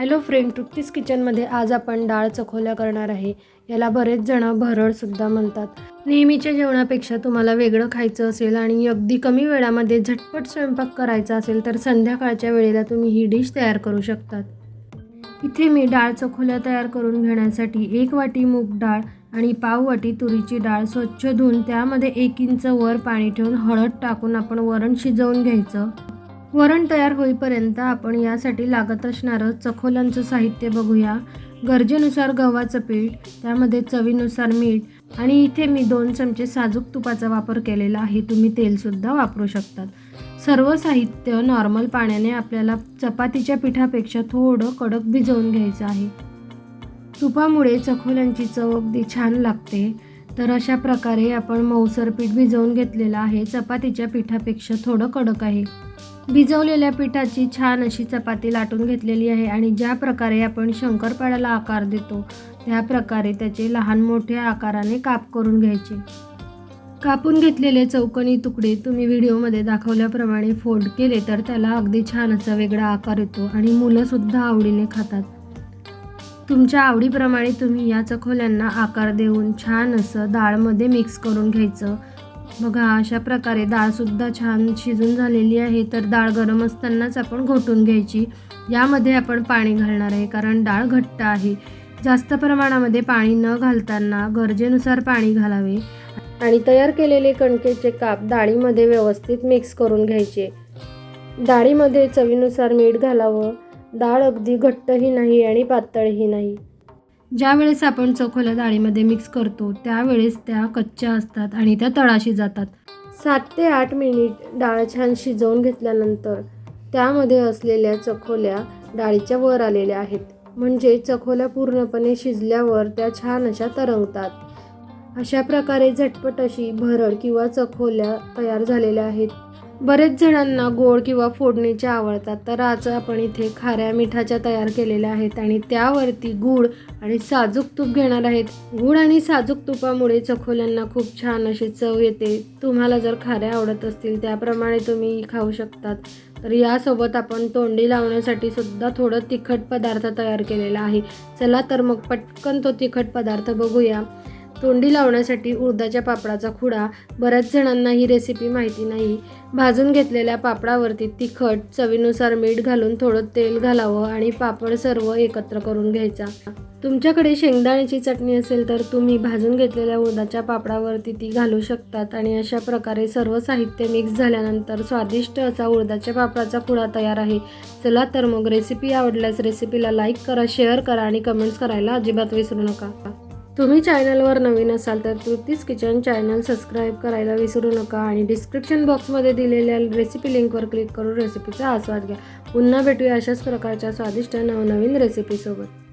Hello friend तृप्तीस किचनमध्ये आज आपण डाळ चखोल्या करणार आहे. याला बरेच जण भरडसुद्धा म्हणतात. नेहमीच्या जेवणापेक्षा तुम्हाला वेगळं खायचं असेल आणि अगदी कमी वेळामध्ये झटपट स्वयंपाक करायचा असेल तर संध्याकाळच्या वेळेला तुम्ही ही डिश तयार करू शकतात. इथे मी डाळ चखोल्या तयार करून घेण्यासाठी एक वाटी मूग डाळ आणि पाव वाटी तुरीची डाळ स्वच्छ धुवून त्यामध्ये एक इंच वर पाणी ठेवून हळद टाकून आपण वरण शिजवून घ्यायचं. वरण तयार होईपर्यंत आपण यासाठी लागत असणारं चखोल्यांचं साहित्य बघूया. गरजेनुसार गव्हाचं पीठ त्यामध्ये चवीनुसार मीठ आणि इथे मी दोन चमचे साजूक तुपाचा वापर केलेला आहे. तुम्ही तेलसुद्धा वापरू शकतात. सर्व साहित्य नॉर्मल पाण्याने आपल्याला चपातीच्या पिठापेक्षा थोडं कडक भिजवून घ्यायचं आहे. तुपामुळे चखोल्यांची चव अगदी छान लागते. तर अशा प्रकारे आपण मऊसर पीठ भिजवून घेतलेलं आहे. चपातीच्या पिठापेक्षा थोडं कडक आहे. भिजवलेल्या पिठाची छान अशी चपाती लाटून घेतलेली आहे आणि ज्या प्रकारे आपण शंकरपाळ्याला आकार देतो त्या प्रकारे त्याचे लहान मोठ्या आकाराने काप करून घ्यायचे. कापून घेतलेले चौकणी तुकडे तुम्ही व्हिडिओमध्ये दाखवल्याप्रमाणे फोल्ड केले तर त्याला अगदी छान असा वेगळा आकार येतो आणि मुलंसुद्धा आवडीने खातात. तुमच्या आवडीप्रमाणे तुम्ही या चखोल्यांना आकार देऊन छान असं डाळमध्ये मिक्स करून घ्यायचं. बघा अशा प्रकारे डाळसुद्धा छान शिजून झालेली आहे. तर डाळ गरम असतानाच आपण घोटून घ्यायची. यामध्ये आपण पाणी घालणार आहे कारण डाळ घट्ट आहे. जास्त प्रमाणामध्ये पाणी न घालताना गरजेनुसार पाणी घालावे आणि तयार केलेले कणकेचे काप डाळीमध्ये व्यवस्थित मिक्स करून घ्यायचे. डाळीमध्ये चवीनुसार मीठ घालावं. डाळ अगदी घट्टही नाही आणि पातळही नाही. ज्यावेळेस आपण चोखोल्या डाळीमध्ये मिक्स करतो त्यावेळेस त्या कच्च्या असतात आणि त्या तळाशी जातात. सात ते आठ मिनिट डाळ छान शिजवून घेतल्यानंतर त्यामध्ये असलेल्या चखोल्या डाळीच्या वर आलेल्या आहेत. म्हणजे चखोल्या पूर्णपणे शिजल्यावर त्या छान अशा तरंगतात. अशा प्रकारे झटपट अशी भरड किंवा चखोल्या तयार झालेल्या आहेत. बरेच जणांना गोड किंवा फोडणीच्या आवडतात तर आज आपण इथे खाऱ्या मिठाच्या तयार केलेल्या आहेत आणि त्यावरती गूळ आणि साजूक तूप घेणार आहेत. गूळ आणि साजूक तुपामुळे चखोल्यांना खूप छान अशी चव येते. तुम्हाला जर खाऱ्या आवडत असतील त्याप्रमाणे तुम्ही खाऊ शकतात. तर यासोबत आपण तोंडी लावण्यासाठी सुद्धा थोडं तिखट पदार्थ तयार केलेला आहे. चला तर मग पटकन तो तिखट पदार्थ बघूया. तोंडी लावण्यासाठी उडदाच्या पापडाचा खुडा बऱ्याच जणांना ही रेसिपी माहिती नाही. भाजून घेतलेल्या पापडावरती तिखट चवीनुसार मीठ घालून थोडं तेल घालावं आणि पापड सर्व एकत्र करून घ्यायचा. तुमच्याकडे शेंगदाण्याची चटणी असेल तर तुम्ही भाजून घेतलेल्या उडदाच्या पापडावरती ती घालू शकतात आणि अशा प्रकारे सर्व साहित्य मिक्स झाल्यानंतर स्वादिष्ट असा उडदाच्या पापडाचा खुडा तयार आहे. चला तर मग रेसिपी आवडल्यास रेसिपीला लाईक करा शेअर करा आणि कमेंट्स करायला अजिबात विसरू नका. तुम्ही चॅनलवर नवीन असाल तर तृप्तीस किचन चॅनल सबस्क्राईब करायला विसरू नका आणि डिस्क्रिप्शन बॉक्समध्ये दिलेल्या रेसिपी लिंकवर क्लिक करून रेसिपीचा आस्वाद घ्या. पुन्हा भेटूया अशाच प्रकारच्या स्वादिष्ट नवनवीन रेसिपीसोबत